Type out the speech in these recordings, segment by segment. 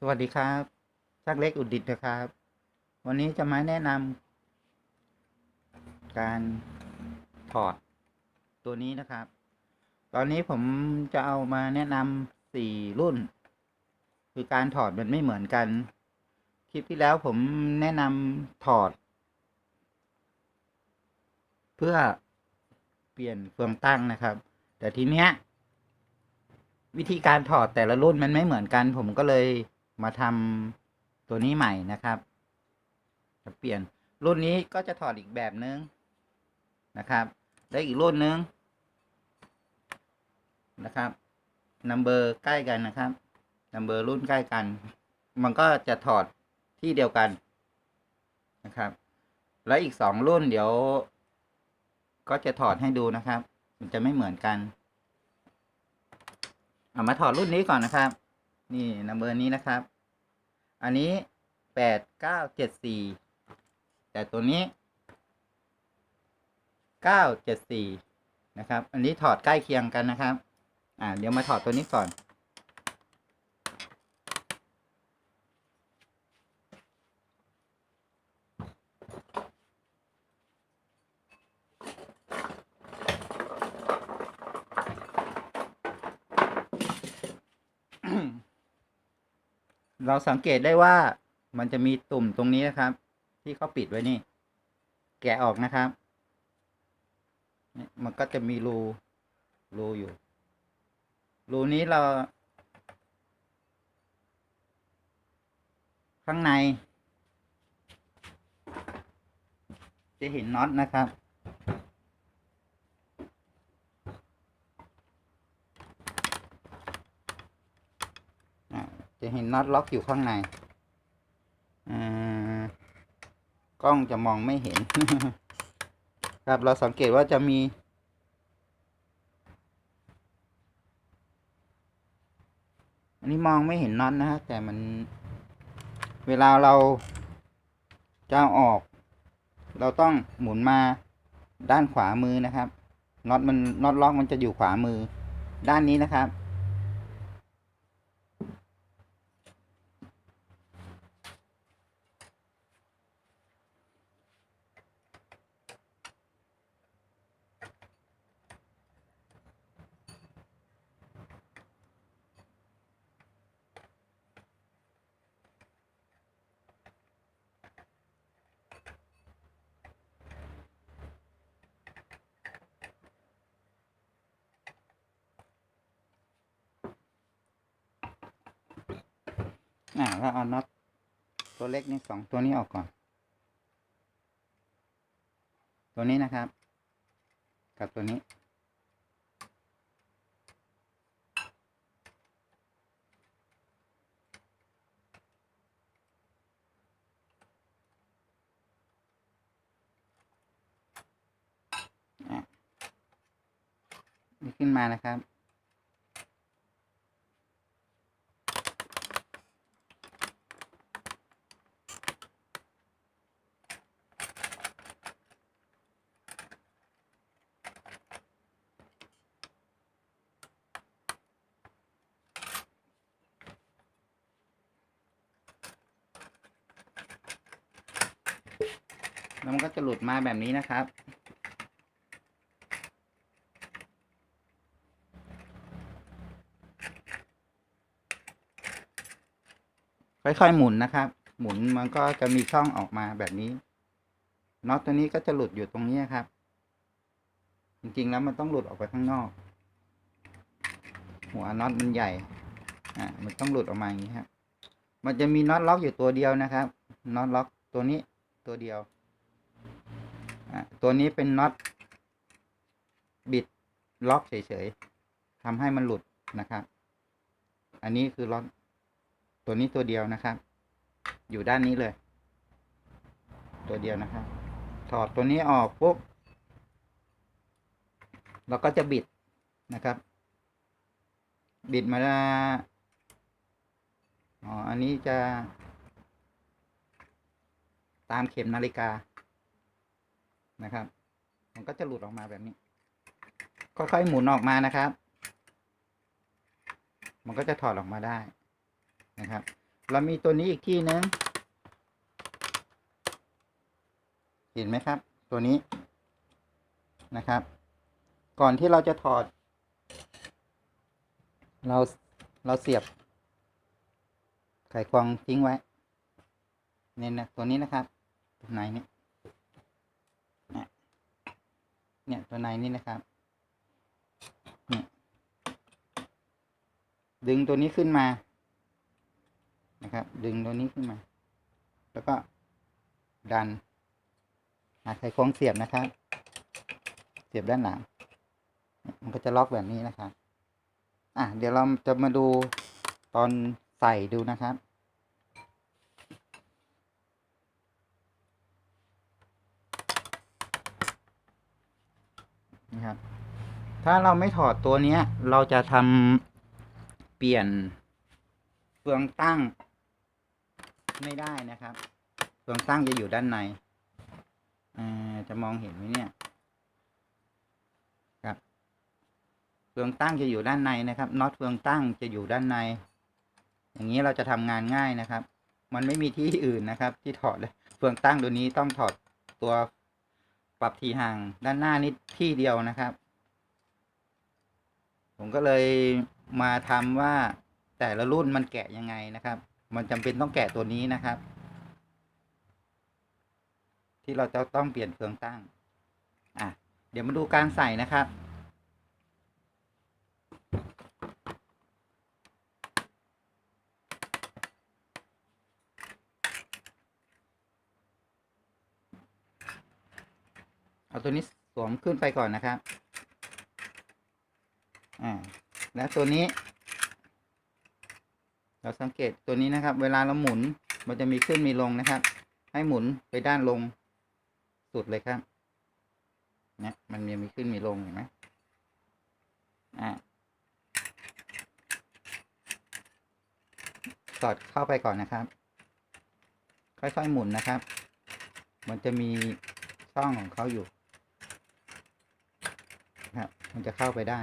สวัสดีครับชักเล็กอุดดิตนะครับ วันนี้จะมาแนะนำการถอดตัวนี้นะครับ ตอนนี้ผมจะเอามาแนะนำสี่รุ่น คือการถอดมันไม่เหมือนกัน คลิปที่แล้วผมแนะนำถอด เพื่อเปลี่ยนเฟืองตั้งนะครับ แต่ทีเนี้ย วิธีการถอดแต่ละรุ่นมันไม่เหมือนกัน ผมก็เลย มาทำตัวนี้ใหม่นะครับ จะเปลี่ยนรุ่นนี้ก็จะถอดอีกแบบนึงนะครับแล้วอีกรุ่นนึงนะครับนัมเบอร์ใกล้กันนะครับนัมเบอร์รุ่นใกล้กัน มันก็จะถอดที่เดียวกันนะครับ แล้วอีกสองรุ่นเดี๋ยว ก็จะถอดให้ดูนะครับ มันจะไม่เหมือนกัน เอามาถอดรุ่นนี้ก่อนนะครับ นี่นัมเบอร์นี้นะครับ อันนี้แปดเก้าเจ็ดสี่แต่ตัวนี้เก้าเจ็ดสี่นะครับ อันนี้ถอดใกล้เคียงกันนะครับ อ่าเดี๋ยวมาถอดตัวนี้ก่อน เราสังเกตได้ว่ามันจะมีตุ่มตรงนี้นะครับ ที่เขาปิดไว้นี่ แกะออกนะครับมันก็จะมีรูรูอยู่ รูนี้เรา ข้างใน จะเห็นน็อตนะครับ อ่า จะเห็นน็อตล็อกอยู่ข้างในอ่ากล้องจะมองไม่เห็น ครับเราสังเกตว่าจะมี อันนี้มองไม่เห็นน็อตนะฮะแต่มันเวลาเราจะออก เราต้องหมุนมาด้านขวามือนะครับน็อตมันน็อตล็อกมันจะอยู่ขวามือด้านนี้นะครับ อ่าแล้วเอาน็อตตัวเล็กนี่สองตัวนี้ออกก่อน ตัวนี้นะครับ กับตัวนี้นี่ขึ้นมานะครับ แล้วมันก็จะหลุดมาแบบนี้นะครับ ค่อยๆหมุนนะครับ หมุนมันก็จะมีช่องออกมาแบบนี้น็อตตัวนี้ก็จะหลุดอยู่ตรงนี้ครับ จริงๆแล้วมันต้องหลุดออกไปข้างนอก หัวน็อตมันใหญ่อ่ามันต้องหลุดออกมาอย่างนี้ครับมันจะมีน็อตล็อกอยู่ตัวเดียวนะครับน็อตล็อกตัวนี้ตัวเดียว ตัวนี้เป็นน็อตบิดล็อกเฉยๆทำให้มันหลุดนะครับ อันนี้คือล็อกตัวนี้ตัวเดียวนะครับ อยู่ด้านนี้เลย ตัวเดียวนะครับ ถอดตัวนี้ออกปุ๊บเราก็จะบิดนะครับ บิดมาอ๋อ อันนี้จะตามเข็มนาฬิกา นะครับ มันก็จะหลุดออกมาแบบนี้ ค่อยๆหมุนออกมานะครับ มันก็จะถอดออกมาได้นะครับ เรามีตัวนี้อีกที่นึงเห็นไหมครับ ตัวนี้นะครับ ก่อนที่เราจะถอด เราเราเสียบ ไขควงทิ้งไว้เนี่ยนะตัวนี้นะครับ ตัวในนี้เนี่ย เนี่ยตัวในนี้นะครับเนี่ยดึงตัวนี้ขึ้นมา นะครับ ดึงตัวนี้ขึ้นมา แล้วก็ดันหาไขควงเสียบนะครับ เสียบด้านหลัง มันก็จะล็อกแบบนี้นะครับ อะเดี๋ยวเราจะมาดูตอนใส่ดูนะครับ ถ้าเราไม่ถอดตัวเนี้ย เราจะทำเปลี่ยนเฟืองตั้ง ไม่ได้นะครับเฟืองตั้งจะอยู่ด้านในจะมองเห็นไหมเนี่ยครับเฟืองตั้งจะอยู่ด้านในนะครับน็อตเฟืองตั้งจะอยู่ด้านใน อย่างนี้เราจะทำงานง่ายนะครับ มันไม่มีที่อื่นนะครับ ที่ถอดเลยเฟืองตั้งตัวนี้ต้องถอดตัวปรับทีห่างด้านหน้านิดที่เดียวนะครับ ผมก็เลยมาทำว่าแต่ละรุ่นมันแกะยังไงนะครับ มันจำเป็นต้องแกะตัวนี้นะครับ ที่เราจะต้องเปลี่ยนเฟืองตั้ง อะ เดี๋ยวมาดูการใส่นะครับเอาตัวนี้สวมขึ้นไปก่อนนะครับ อ่า แล้วตัวนี้ เราสังเกตตัวนี้นะครับ เวลาเราหมุน มันจะมีขึ้นมีลงนะครับ ให้หมุนไปด้านลงสุดเลยครับเนี่ยมันมีมีขึ้นมีลงเห็นไหมอ่าสอดเข้าไปก่อนนะครับ ค่อยๆหมุนนะครับ มันจะมีช่องของเขาอยู่ครับมันจะเข้าไปได้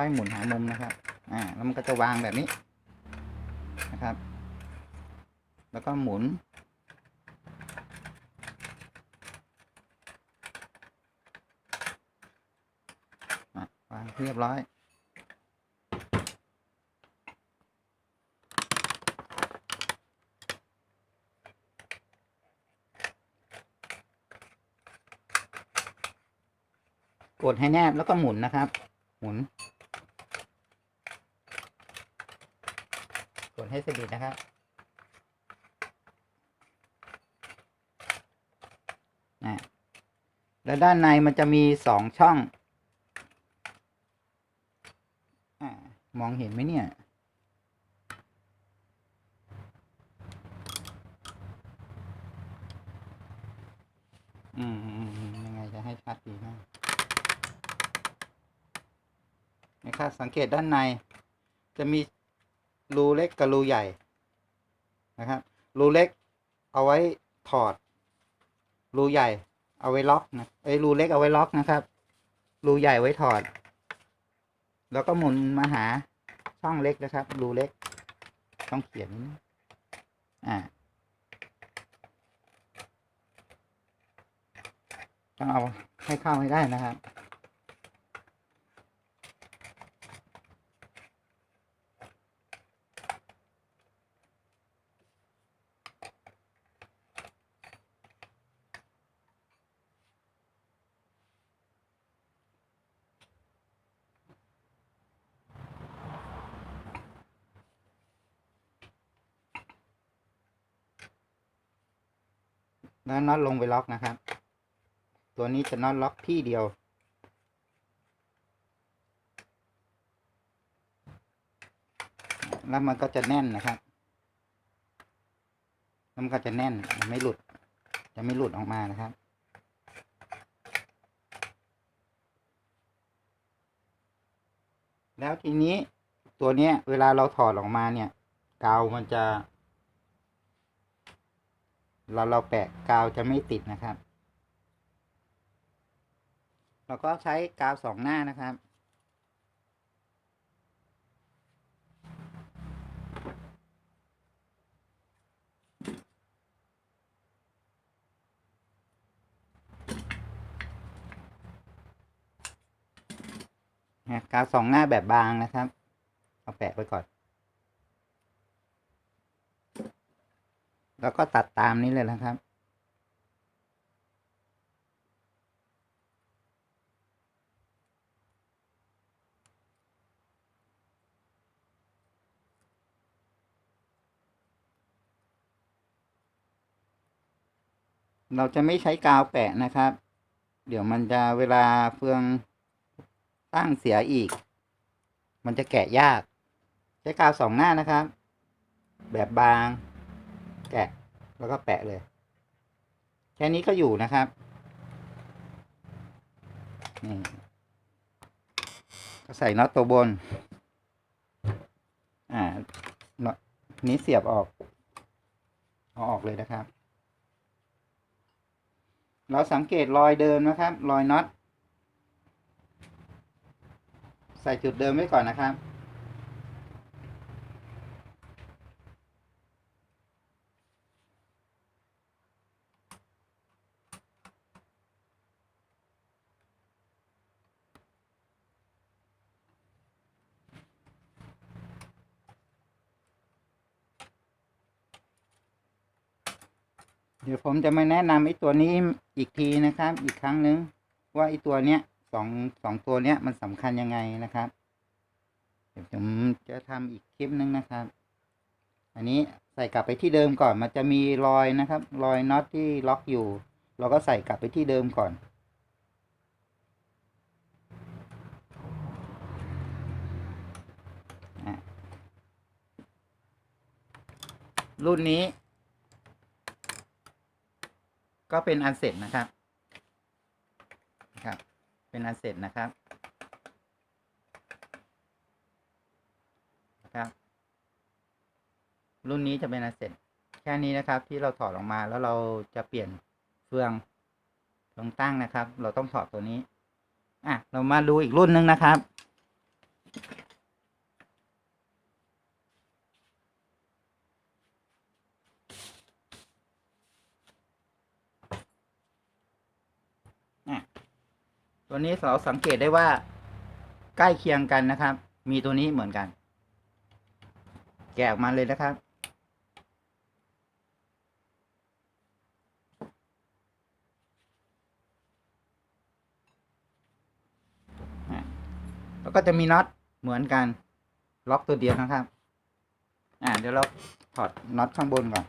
ค่อยๆหมุนหามุมนะครับ อ่า แล้วมันก็จะวางแบบนี้นะครับ แล้วก็หมุนอะวางเรียบร้อย กดให้แนบแล้วก็หมุนนะครับ หมุน กด ให้สนิทนะครับนะแล้วด้านในมันจะมีสองช่องอมองเห็นไหมเนี่ย อืมอืมอืมยังไงจะให้ชัดดีนะนะครับสังเกตด้านในจะมี รูเล็กกับรูใหญ่นะครับรูเล็กเอาไว้ถอด รูใหญ่เอาไว้ล็อกนะไอ้รูเล็กเอาไว้ล็อกนะครับรูใหญ่ไว้ถอด แล้วก็หมุนมาหาช่องเล็กนะครับ รูเล็ก ต้องเขียน อ่า ต้องเอาให้เข้าให้ได้นะครับ แล้วน็อตลงไปล็อกนะครับ ตัวนี้จะน็อตล็อกที่เดียว แล้วมันก็จะแน่นนะครับแล้วมันก็จะแน่นมันไม่หลุด จะไม่หลุดออกมานะครับแล้วทีนี้ตัวเนี้ยเวลาเราถอดออกมาเนี่ย กาวมันจะ เราเราแปะกาวจะไม่ติดนะครับ เราก็ใช้กาวสองหน้านะครับ กาวสองหน้าแบบบางนะครับ เอาแปะไว้ก่อน แล้วก็ตัดตามนี้เลยนะครับ เราจะไม่ใช้กาวแปะนะครับ เดี๋ยวมันจะเวลาเฟืองตั้งเสียอีก มันจะแกะยาก ใช้กาวสองหน้านะครับ แบบบาง แกะแล้วก็แปะเลย แค่นี้ก็อยู่นะครับนี่ก็ใส่น็อตตัวบน อ่าน็อตนี้เสียบออก เอาออกเลยนะครับ เราสังเกตรอยเดิมนะครับ รอยน็อต ใส่จุดเดิมไว้ก่อนนะครับ เดี๋ยวผมจะมาแนะนำไอ้ตัวนี้อีกทีนะครับ อีกครั้งหนึ่งว่าไอ้ตัวเนี้ยสองสองตัวเนี้ยมันสำคัญยังไงนะครับ เดี๋ยวผมจะทำอีกคลิปนึงนะครับ อันนี้ใส่กลับไปที่เดิมก่อน มันจะมีรอยนะครับ รอยน็อตที่ล็อกอยู่ เราก็ใส่กลับไปที่เดิมก่อนอะรุ่นนี้ ก็เป็นอันเสร็จนะครับครับ เป็นอันเสร็จนะครับครับ รุ่นนี้จะเป็นอันเสร็จ แค่นี้นะครับที่เราถอดออกมาแล้วเราจะเปลี่ยนเฟืองเฟืองตั้งนะครับ เราต้องถอดตัวนี้อะเรามาดูอีกรุ่นหนึงนะครับ อะ ตัวนี้เราสังเกตได้ว่า ใกล้เคียงกันนะครับ มีตัวนี้เหมือนกัน แกะออกมาเลยนะครับ แล้วก็จะมีน็อตเหมือนกัน ล็อกตัวเดียวนะครับ อ่าเดี๋ยวเราถอดน็อตข้างบนก่อน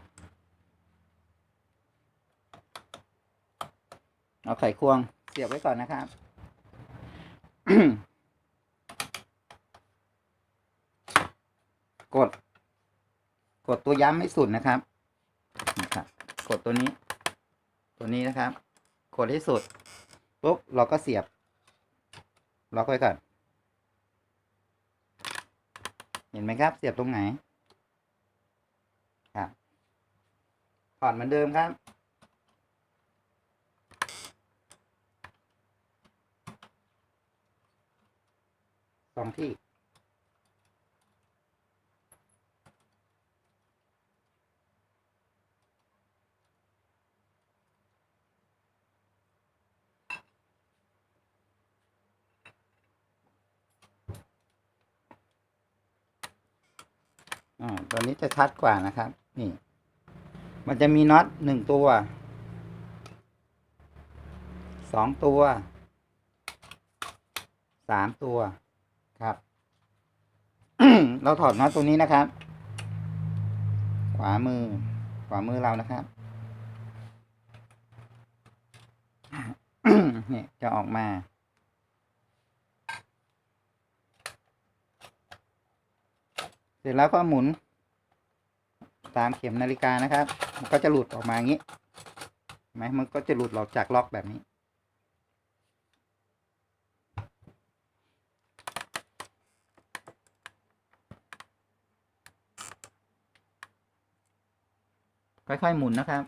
เอาไขควงเสียบไว้ก่อนนะครับ กด กดตัวย้ำให้สุดนะครับนะครับ กดตัวนี้ ตัวนี้นะครับ กดให้สุดปุ๊บเราก็เสียบล็อกไว้ก่อนเห็นไหมครับ เสียบตรงไหนครับถอดเหมือนเดิมครับ องที่ อ่า ตัวนี้จะชัดกว่านะครับ นี่ มันจะมีน็อตหนึ่งตัวสองตัวสามตัว เราถอดน็อตตัวนี้นะครับ ขวามือ ขวามือเรานะครับเนี่ยจะออกมา เสร็จแล้วก็หมุน ตามเข็มนาฬิกานะครับ มันก็จะหลุดออกมาอย่างนี้ไหมมันก็จะหลุดออกจากล็อกแบบนี้ ค่อยๆหมุนนะครับ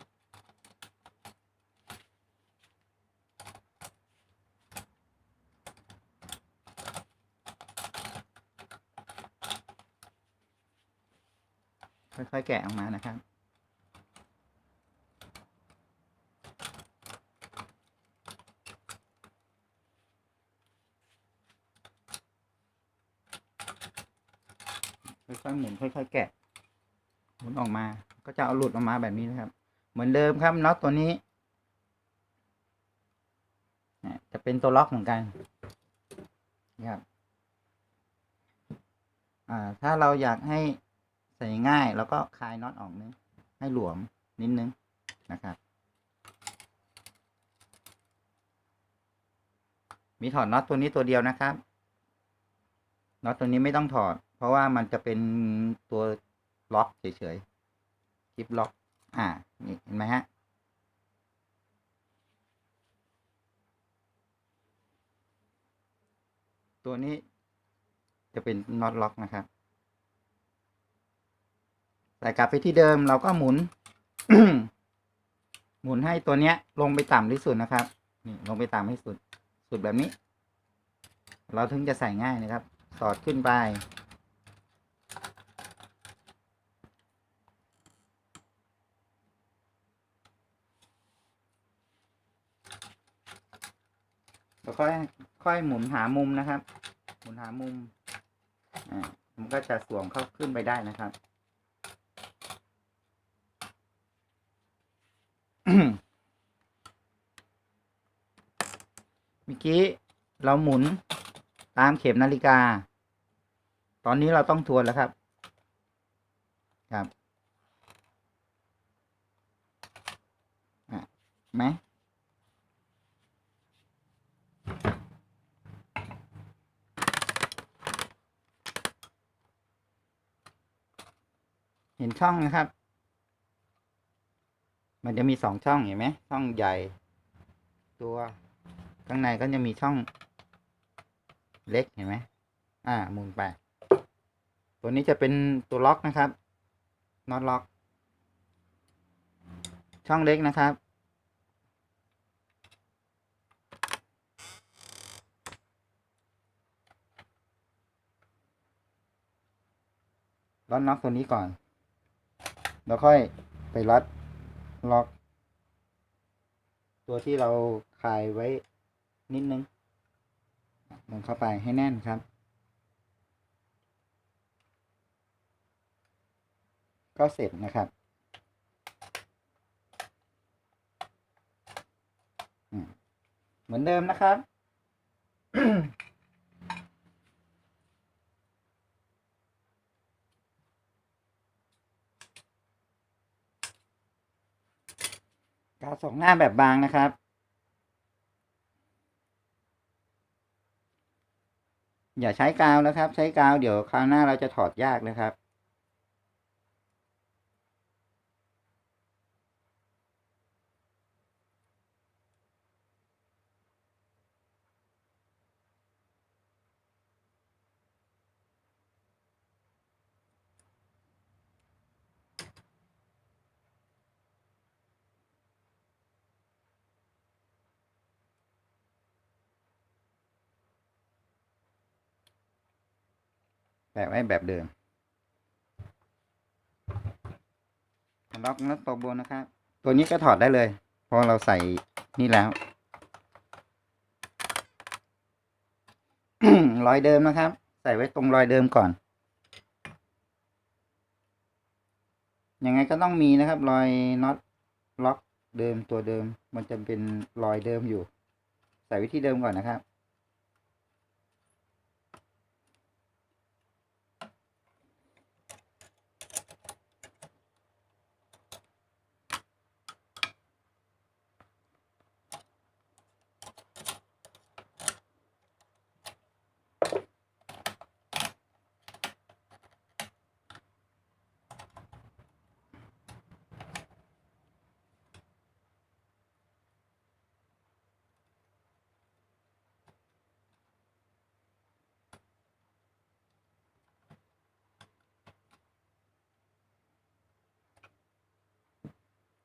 ค่อยๆแกะออกมานะครับค่อยๆหมุนค่อยๆแกะ หมุนออกมา ก็จะเอาหลุดออกมาแบบนี้นะครับ เหมือนเดิมครับน็อตตัวนี้จะเป็นตัวล็อกเหมือนกันนะครับถ้าเราอยากให้ใส่ง่ายเราก็คลายน็อตออกนึงให้หลวมนิดนึงนะครับ มีถอดน็อตตัวนี้ตัวเดียวนะครับน็อตตัวนี้ไม่ต้องถอด เพราะว่ามันจะเป็นตัวล็อกเฉยๆ คลิปล็อก อ่า นี่เห็นไหมฮะ ตัวนี้จะเป็นน็อตล็อกนะครับใส่กลับไปที่เดิมเราก็หมุน หมุนให้ตัวเนี้ย ลงไปต่ำที่สุดนะครับ นี่ลงไปต่ำให้สุด สุดแบบนี้ เราถึงจะใส่ง่ายนะครับ สอดขึ้นไป แล้วค่อยค่อยหมุนหามุมนะครับ หมุนหามุมอ่ามันก็จะสวมเข้าขึ้นไปได้นะครับเมื่อกี้เราหมุนตามเข็มนาฬิกา ตอนนี้เราต้องทวนแล้วครับ ครับอะไหม เห็นช่องนะครับ มันจะมีสองช่องเห็นไหมช่องใหญ่ ตัวข้างในก็จะมีช่อง เล็กเห็นไหมอ่าหมุนไป ตัวนี้จะเป็นตัวล็อกนะครับน็อตล็อก ช่องเล็กนะครับ ล็อตน็อกตัวนี้ก่อน แล้วค่อยไปล็อตล็อก ตัวที่เราคลายไว้นิดนึงลงเข้าไปให้แน่นครับ ก็เสร็จนะครับเหมือนเดิมนะครับ กาวสองหน้าแบบบางนะครับ อย่าใช้กาวนะครับ ใช้กาวเดี๋ยวคราวหน้าเราจะถอดยากนะครับ แปะไว้แบบเดิมล็อกน็อตตัวบนนะครับ ตัวนี้ก็ถอดได้เลยพราะเราใส่นี่แล้ว รอยเดิมนะครับ ใส่ไว้ตรงรอยเดิมก่อน ยังไงก็ต้องมีนะครับ รอยน็อตล็อกเดิมตัวเดิม มันจะเป็นรอยเดิมอยู่ ใส่ไว้ที่เดิมก่อนนะครับ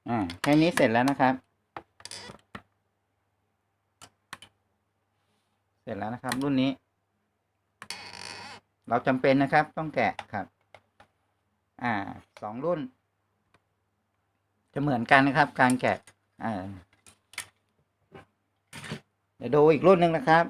อ่าแค่นี้เสร็จแล้วนะครับ เสร็จแล้วนะครับ รุ่นนี้ เราจำเป็นนะครับ ต้องแกะครับ อ่าสองรุ่น จะเหมือนกันนะครับ การแกะอ่าเดี๋ยวดูอีกรุ่นหนึ่งนะครับ